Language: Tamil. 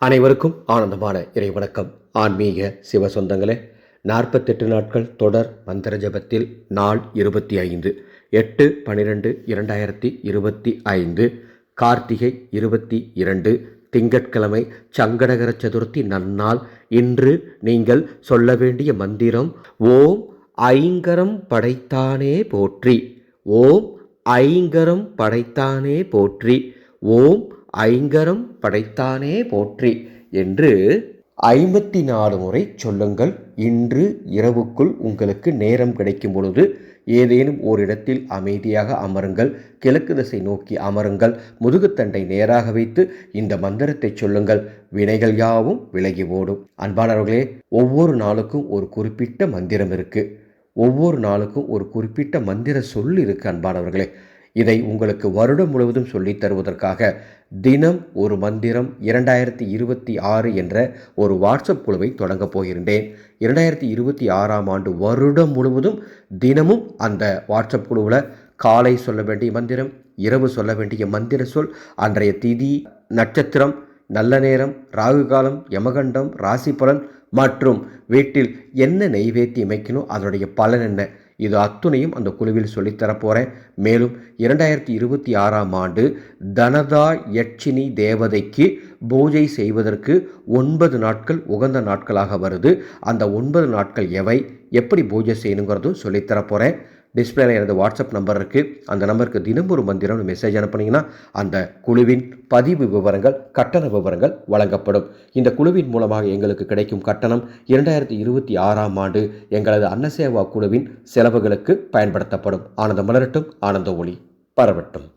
அனைவருக்கும் ஆனந்தமான இறை வணக்கம். ஆன்மீக சிவ சொந்தங்களே நாற்பத்தெட்டு நாட்கள் தொடர் மந்திர ஜபத்தில் நாள் இருபத்தி ஐந்து. எட்டு பன்னிரெண்டு இரண்டாயிரத்தி இருபத்தி ஐந்து. கார்த்திகை இருபத்தி இரண்டு. திங்கட்கிழமை சங்கடகர சதுர்த்தி நன்னாள். இன்று நீங்கள் சொல்ல வேண்டிய மந்திரம் ஓம் ஐங்கரம் படைத்தானே போற்றி. ஓம் ஐங்கரம் படைத்தானே போற்றி. ஓம் ஐங்கரம் படைத்தானே போற்றி என்று ஐம்பத்தி நாலு முறை சொல்லுங்கள். இன்று இரவுக்குள் உங்களுக்கு நேரம் கிடைக்கும் பொழுது ஏதேனும் ஓரிடத்தில் அமைதியாக அமருங்கள். கிழக்கு திசை நோக்கி அமருங்கள். முதுகுத்தண்டை நேராக வைத்து இந்த மந்திரத்தை சொல்லுங்கள். வினைகள் யாவும் விலகி ஓடும். அன்பானவர்களே ஒவ்வொரு நாளுக்கும் ஒரு குறிப்பிட்ட மந்திரம் இருக்கு. ஒவ்வொரு நாளுக்கும் ஒரு குறிப்பிட்ட மந்திர சொல் இருக்கு அன்பானவர்களே. இதை உங்களுக்கு வருடம் முழுவதும் சொல்லித் தருவதற்காக தினம் ஒரு மந்திரம் இரண்டாயிரத்தி இருபத்தி ஆறு என்ற ஒரு வாட்ஸ்அப் குழுவை தொடங்கப் போகின்றேன். இரண்டாயிரத்தி இருபத்தி ஆறாம் ஆண்டு வருடம் முழுவதும் தினமும் அந்த வாட்ஸ்அப் குழுவில் காலை சொல்ல வேண்டிய மந்திரம் இரவு சொல்ல வேண்டிய மந்திர சொல் அன்றைய திதி நட்சத்திரம் நல்ல நேரம் ராகு காலம் யமகண்டம் ராசி பலன் மற்றும் வீட்டில் என்ன நெய்வேத்தி அமைக்கணும் அதனுடைய பலன் என்ன? இது அத்துணையும் அந்த குழுவில் சொல்லித்தரப்போகிறேன் மேலும் இரண்டாயிரத்தி இருபத்தி ஆறாம் ஆண்டு தனதா யட்சினி தேவதைக்கு பூஜை செய்வதற்கு ஒன்பது நாட்கள் உகந்த நாட்களாக வருது. அந்த ஒன்பது நாட்கள் எவை? எப்படி பூஜை செய்யணுங்கிறதும் சொல்லித்தரப் போகிறேன் டிஸ்பிளேல எனது வாட்ஸ்அப் நம்பர் இருக்குது அந்த நம்பருக்கு தினம் ஒரு மந்திரம்னு மெசேஜ் அனுப்புனீங்கன்னா அந்த குழுவின் பதிவு விவரங்கள் கட்டண விவரங்கள் வழங்கப்படும். இந்த குழுவின் மூலமாக எங்களுக்கு கிடைக்கும் கட்டணம் இரண்டாயிரத்தி இருபத்தி ஆறாம் ஆண்டு எங்களது அன்னசேவா குழுவின் செலவுகளுக்கு பயன்படுத்தப்படும். ஆனந்த மலரட்டும் ஆனந்த ஒளி பரவட்டும்.